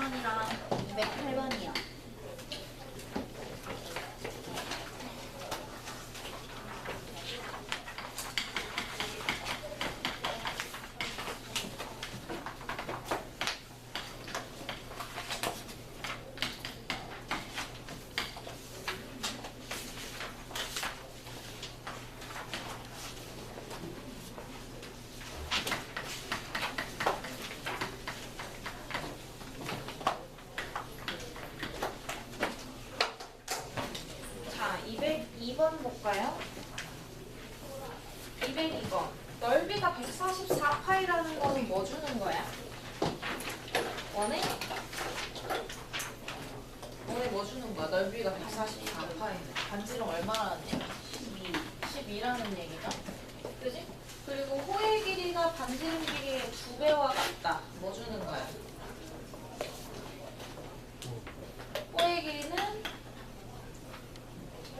201번이랑 208번이요. 자, 202번 볼까요? 202번. 넓이가 144파이라는 거는 뭐 주는 거야? 원에? 원에 뭐 주는 거야? 넓이가 144파이는. 반지름 얼마라는 얘기? 12. 12라는 얘기죠? 그지? 그리고 호의 길이가 반지름 길이의 두 배와 같다. 뭐 주는 거야? 호의 길이는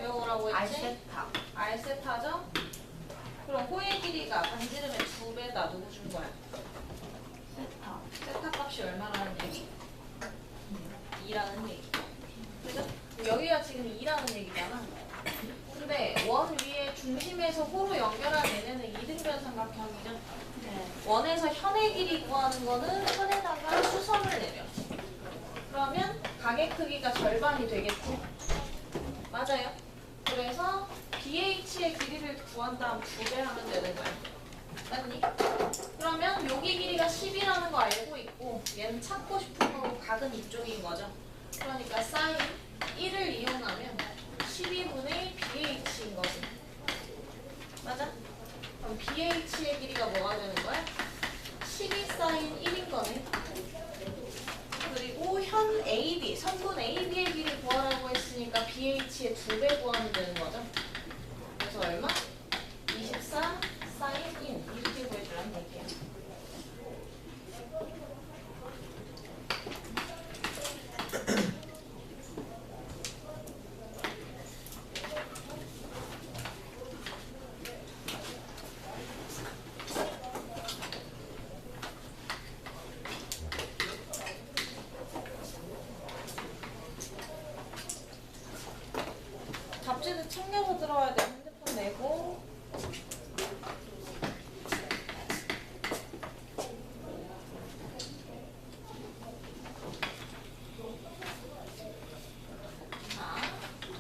외우라고 했지? 알세타. 알세타죠? 그럼 호의 길이가 반지름의 두 배다. 누구 준 거야? 세타. 세타 값이 얼마라는 얘기? 2라는 얘기. 그죠? 여기가 지금 2라는 얘기잖아. 근데 원 위에 중심에서 호로 연결한 얘네는 이등변 삼각형이죠. 네. 원에서 현의 길이 구하는 거는 현에다가 수선을 내려. 그러면 가게 크기가 절반이 되겠지? 맞아요. 그래서 BH의 길이를 구한 다음 두배 하면 되는 거야. 맞니? 그러면 여기 길이가 10이라는 거 알고 있고 얘는 찾고 싶은 거고 각은 이쪽인 거죠. 그러니까 사인 1을 이용하면 12분의 BH인 거지. 맞아? 그럼 BH의 길이가 뭐가 되는 거야? 12 사인 1인 거네. 그리고 현 AB, 선분 AB의 길이 구하라고 했으니까 BH의 두 배 구하면 되는 거죠. 그래서 얼마? 24 사인 1 이렇게 구해주라는 얘기야. 잡지도 챙겨서 들어와야 돼. 핸드폰 내고. 자,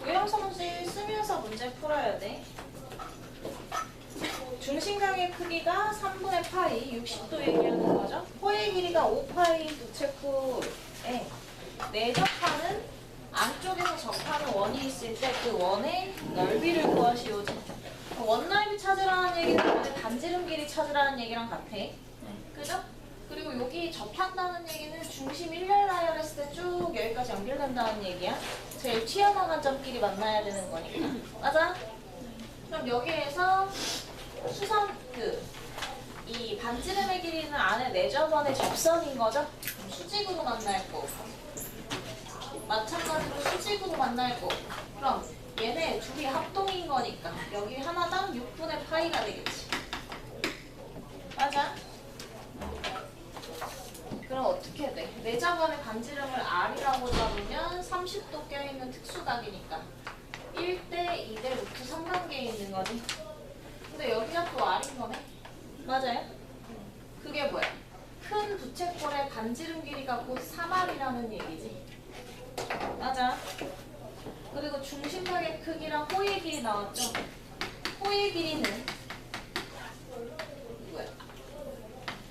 도형성질 쓰면서 문제 풀어야 돼. 중심각의 크기가 3분의 파이, 60도 얘기하는 거죠. 호의 길이가 5파이 부채꼴에 내접하는 안쪽에서 접 하는 원이 있을 때 그 원의 넓이를 구하시오지. 그원 넓이 찾으라는 얘기는 원의 반지름 길이 찾으라는 얘기랑 같아. 그죠? 그리고 여기 접한다는 얘기는 중심 일렬 나열했을 때 쭉 여기까지 연결된다는 얘기야. 제일 튀어나간 점끼리 만나야 되는 거니까. 맞아? 그럼 여기에서 수선 그이 반지름의 길이는 안에 내접원의 접선인 거죠? 수직으로 만날 거고. 마찬가지로 수직으로 만날 거고. 그럼 얘네 둘이 합동인 거니까 여기 하나당 6분의 파이가 되겠지. 맞아? 그럼 어떻게 돼? 내자번의 반지름을 R이라고 잡으면 30도 껴있는 특수각이니까 1대 2대 루트 3단계에 있는 거지. 근데 여기가 또 R인 거네? 맞아요? 그게 뭐야? 큰 부채꼴의 반지름 길이가 곧 3R이라는 얘기지. 맞아. 그리고 중심각의 크기랑 호의 길이 나왔죠? 호의 길이는 뭐야?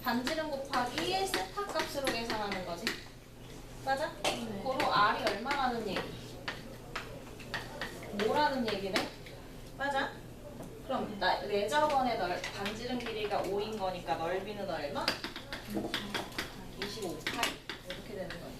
반지름 곱하기 세타 값으로 계산하는 거지. 맞아? 고로 R이 얼마라는 얘기? 뭐라는 얘기네? 맞아? 그럼 나 내저번의 넓 반지름 길이가 5인 거니까 넓이는 얼마? 25파이 이렇게 되는 거야.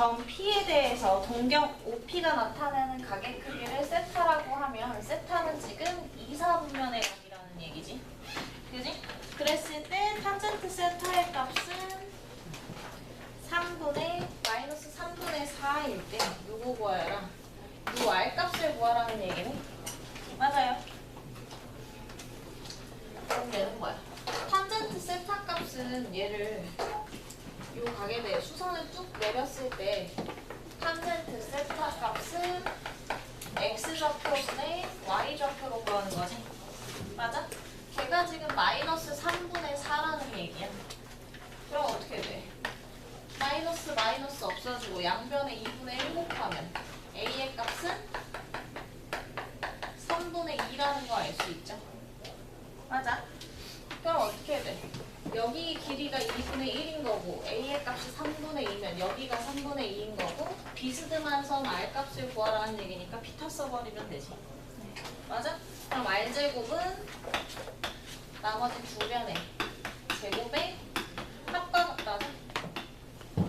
점 P에 대해서 동경 OP가 나타내는 가격 크기를 세타라고 하면 세타는 지금 2, 4분면의 각이라는 얘기지. 그지? 그랬을 때 탄젠트 세타의 값은 3분의 마이너스 3분의 4일 때 요거 구하여라. 요 R 값을 구하라는 얘기네. 맞아요. 그럼 얘는 뭐야? 탄젠트 세타 값은 얘를 요 각에 대해 수선을 쭉 내렸을 때 탄젠트 세타 값은 x 좌표분의 y 좌표로 구하는 거지. 맞아? 걔가 지금 마이너스 3분의 4라는 얘기야. 그럼 어떻게 돼? 마이너스 마이너스 없어지고 양변에 2분의 1 곱하면 a의 값은 3분의 2라는 거 알 수 있죠? 맞아? 그럼 어떻게 돼? 여기 길이가 2분의 1인 거고 a의 값이 3분의 2면 여기가 3분의 2인 거고 비스듬한 섬 r 값을 구하라는 얘기니까 피타 써버리면 되지. 맞아? 그럼 r 제곱은 나머지 두 변의 제곱의 합과 같다죠? 9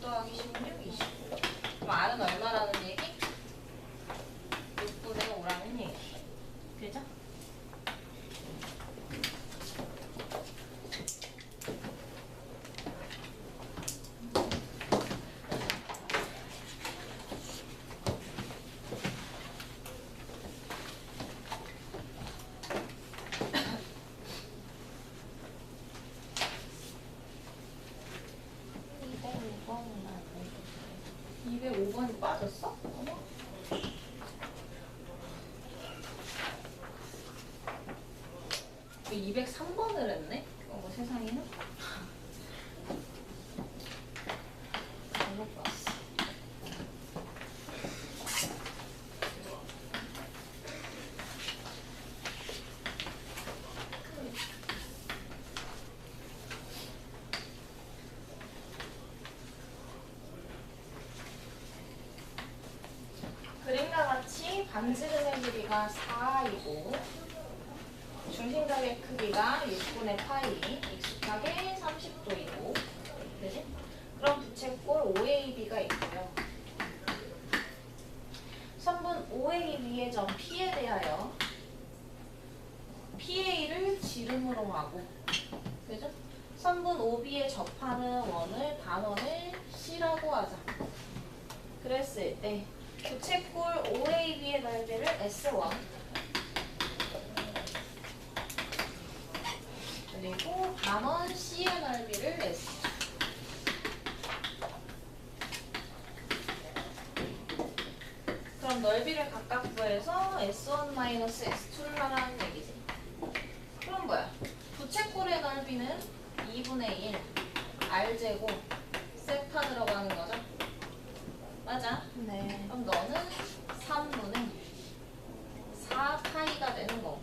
더하기 16, 20. 그럼 r은 얼마라는 얘기? 6분의 5라는 얘기. 그죠? 이 205번이 빠졌어? 어머. 그 203번을 했네? 어머 세상에는? 잘못 봤어. 그림과 같이 반지름의 길이가 4이고 중심각의 크기가 6분의 파이, 익숙하게 30도이고 그지? 그럼 부채꼴 OAB가 있고요. 선분 OAB의 점 P에 대하여 PA를 지름으로 하고 그죠? 선분 OB에 접하는 원을 단원을 C라고 하자. 그랬을 때 부채꼴 OAB의 넓이를 S1 그리고 단원 C의 넓이를 S 그럼 넓이를 각각 구해서 S1-S2를 하라는 얘기지 그럼 뭐야? 부채꼴의 넓이는 2분의 1 R제곱 세타 들어가는 거죠? 맞아? 네. 그럼 너는 3분의 4파이가 되는 거.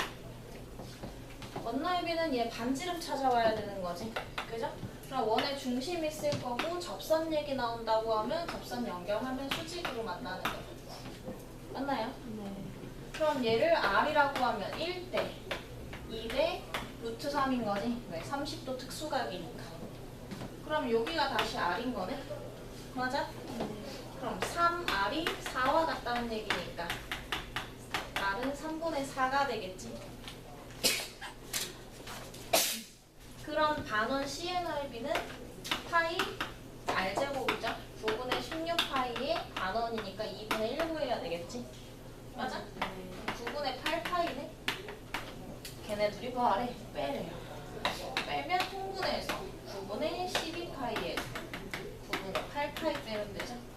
원넓이는 얘 반지름 찾아와야 되는 거지. 그죠? 그럼 원의 중심 있을 거고 접선 얘기 나온다고 하면 접선 연결하면 수직으로 만나는 거. 맞나요? 네. 그럼 얘를 R이라고 하면 1대 2대 루트 3인 거지. 왜? 30도 특수각이니까. 그럼 여기가 다시 R인 거네? 맞아? 그럼 3R이 4와 같다는 얘기니까 R은 3분의 4가 되겠지. 그럼 반원 C의 넓이는 파이 R제곱이죠. 9분의 16파이의 반원이니까 2분의 1 구해야 되겠지. 맞아? 9분의 8파이네. 걔네 둘이 뭐하래? 빼래요. 빼면 통분해서 9분의 12파이에 9분의 8파이 빼면 되죠.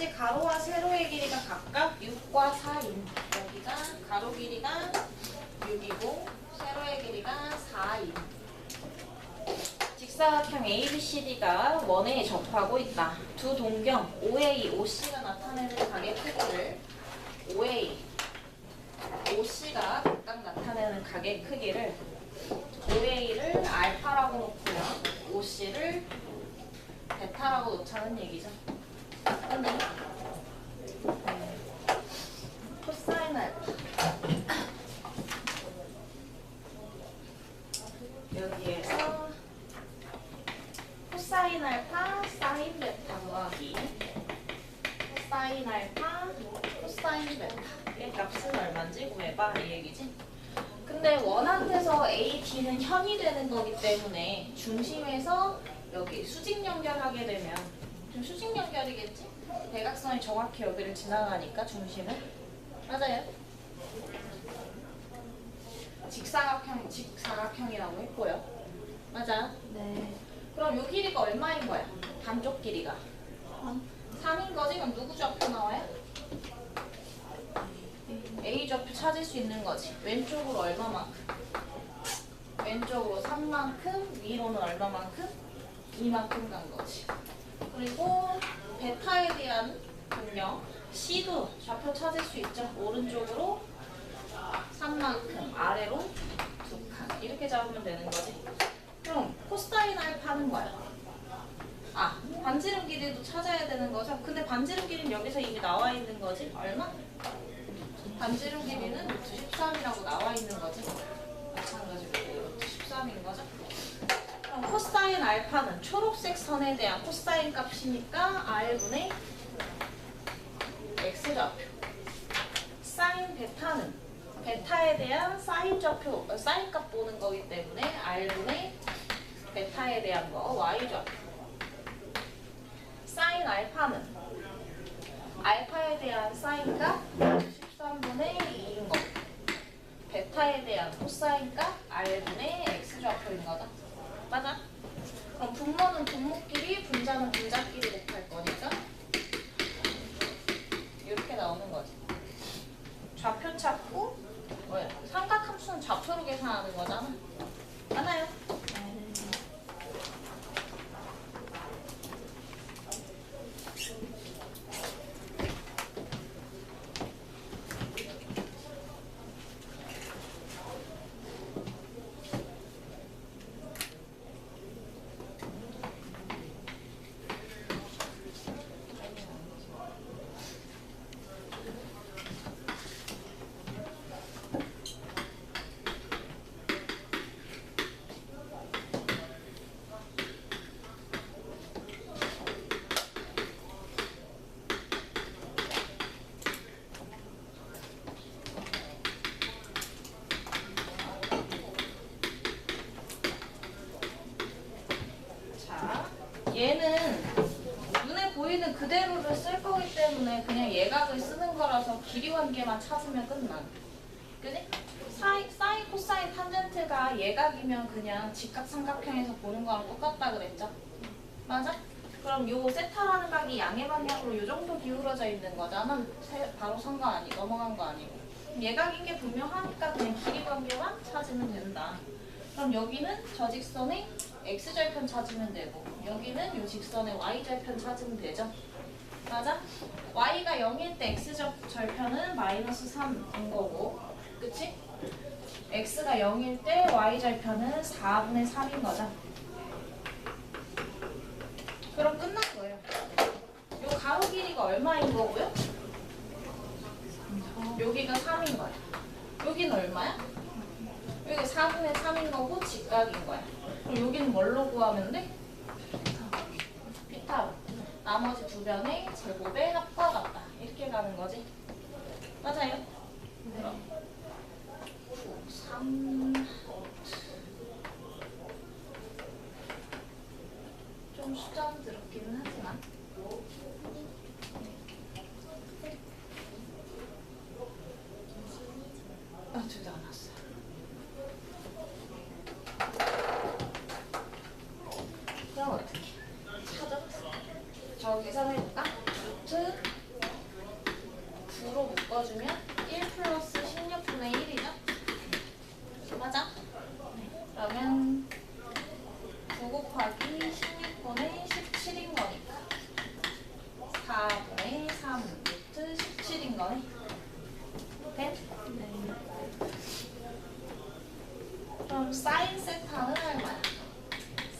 다시 가로와 세로의 길이가 각각 6과 4인 여기가 가로 길이가 6이고 세로의 길이가 4인 직사각형 ABCD가 원에 접하고 있다. 두 동경 OA, OC가 나타내는 가게 크기를 OA, OC가 각각 나타내는 가게 크기를 OA를 알파라고 놓고요. OC를 베타라고 놓자는 얘기죠. 여기에서 코사인 알파, 사인 베타 더하기 코사인 알파, 코사인 베타 이 값은 얼마인지 구해봐 이 얘기지. 근데 원한에서 A, D는 현이 되는 거기 때문에 중심에서 여기 수직 연결하게 되면 좀 수직 연결이겠지? 대각선이 정확히 여기를 지나가니까 중심은 맞아요. 직사각형, 직사각형이라고 했고요. 맞아. 네. 그럼 요 길이가 얼마인 거야? 반쪽 길이가 3인 거지? 그럼 누구 좌표 나와요? A 좌표 찾을 수 있는 거지. 왼쪽으로 얼마만큼? 왼쪽으로 3만큼, 위로는 얼마만큼? 2만큼 간 거지. 그리고 베타에 대한 분명 C도 좌표 찾을 수 있죠. 오른쪽으로 3만큼, 아래로 2칸. 이렇게 잡으면 되는 거지. 그럼 코사인 알파는 뭐야? 아, 반지름 길이도 찾아야 되는 거죠? 근데 반지름 길이는 여기서 이미 나와 있는 거지? 얼마? 반지름 길이는 루트 13이라고 나와 있는 거지? 마찬가지로 루트 13인 거죠? 그럼 코사인 알파는 초록색 선에 대한 코사인 값이니까 R분의 X좌표 사인 베타는 베타에 대한 사인 좌표, 어, 사인 값 보는 거기 때문에 R분의 베타에 대한 거 Y 좌표. 사인 알파는 알파에 대한 사인 값 13분의 2인 거. 베타에 대한 코사인 값 R분의 X 좌표인 거다. 맞아? 그럼 분모는 분모끼리, 분자는 분자끼리 곱할 거니까 이렇게 나오는 거지. 좌표 찾고 뭐야? 삼각함수는 좌표로 계산하는 거잖아. 맞아요? 자, 얘는 눈에 보이는 그대로를 쓸 거기 때문에 그냥 예각을 쓰는 거라서 길이 관계만 찾으면 끝나. 그지? 사인, 사인, 코사인, 탄젠트가 예각이면 그냥 직각 삼각형에서 보는 거랑 똑같다 그랬죠? 맞아? 그럼 요 세타라는 각이 양의 방향으로 요 정도 기울어져 있는 거잖아. 세- 바로 상관 아니, 넘어간 거 아니고. 예각인 게 분명하니까 그냥 길이 관계만 찾으면 된다. 그럼 여기는 저 직선의 x절편 찾으면 되고 여기는 요 직선의 y절편 찾으면 되죠. 맞아? y가 0일 때 x절편은 마이너스 3인 거고 그치? x가 0일 때 y절편은 4분의 3인 거죠. 그럼 끝난 거예요. 요 가로 길이가 얼마인 거고요? 여기가 3인 거야. 여기는 얼마야? 여기 4분의 3인 거고 직각인 거야. 그럼 여기는 뭘로 구하면 돼? 피타로. 나머지 두 변의 제곱의 합과 같다. 이렇게 가는 거지. 맞아요? 그럼 3, 좀 숫자는 하지만 아, 둘다 안 왔어. 그럼 어떻게? 찾아. 저 계산해볼까? 루트 그럼 사인 세타는 얼마야?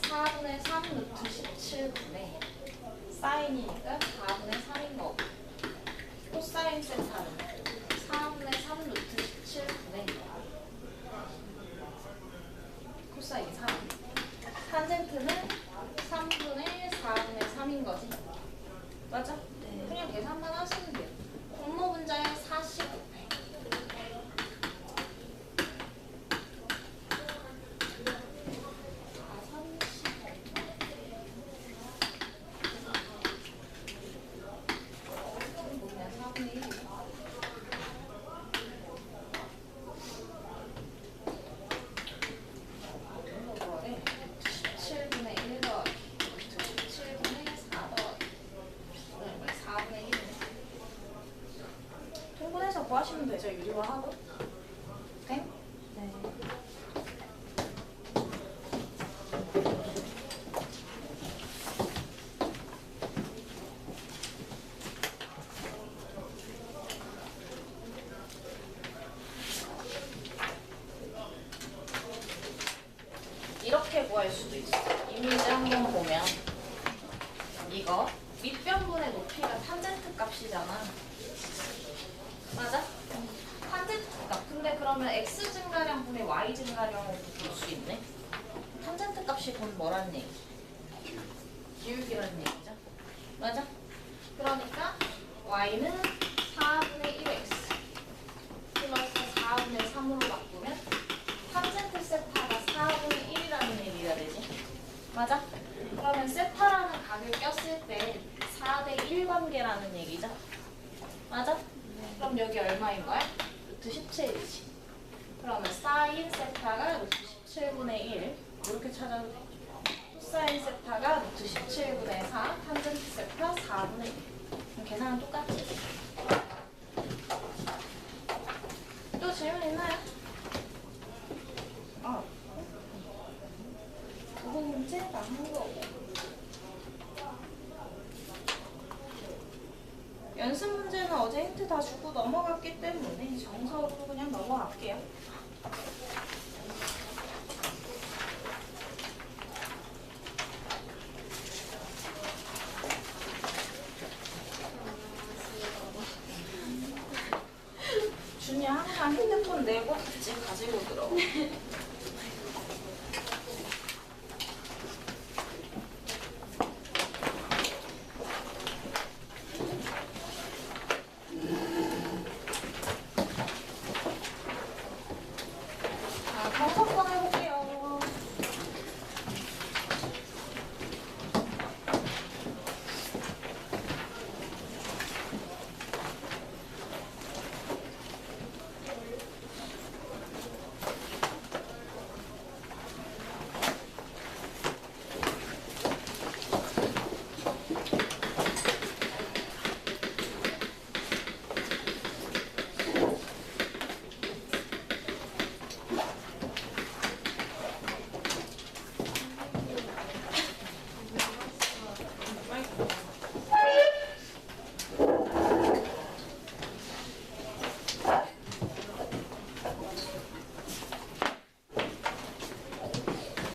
4분의 3 루트 17분의 사인이니까 4분의 3인 거고 코사인 세타는 4분의 3 루트 17분의 코사인 3 탄젠트는 3분의 4분의 3인 거지. 맞아? 네. 그냥 계산만 하시면 돼요 분모 분자에 45배 아, 30. 그냥 4분의 1. 이거를 17분의 1 더하기 17분의 4 더하기 그다음에 4분의 1 통분해서 구하시면 되죠 유리화하고 오케이? 네. 이렇게 구할 수도 있어. 이 문제 한번 보면 이거 밑변분의 높이가 탄젠트 값이잖아. 맞아? 탄젠트 값. 근데 그러면 x 증가량 분의 y 증가량으로 볼 수 있네. 탄젠트 값이 곧 뭐라는 얘기? 기울기라는 얘기죠. 맞아? 그러니까 y는 4분의 1x 플러스 4분의 3으로 바꾸면 탄젠트 세타가 4분의 1이라는 얘기가 되지. 맞아? 그러면 세타라는 각을 꼈을 때 4대 1 관계라는 얘기죠. 맞아? 그럼 여기 얼마인 거야? 루트 17이지. 그러면 사인 세타가 루트 17분의 1 이렇게 찾아도 돼. 코사인 세타가 루트 17분의 4, 탄젠트 세타 4분의 1. 그럼 계산은 똑같지? 또 질문 있나요? 아, 그거 문제 남은 거고. 연습 문제는 어제 힌트 다 주고 넘어갔기 때문에 정석으로 그냥 넘어갈게요.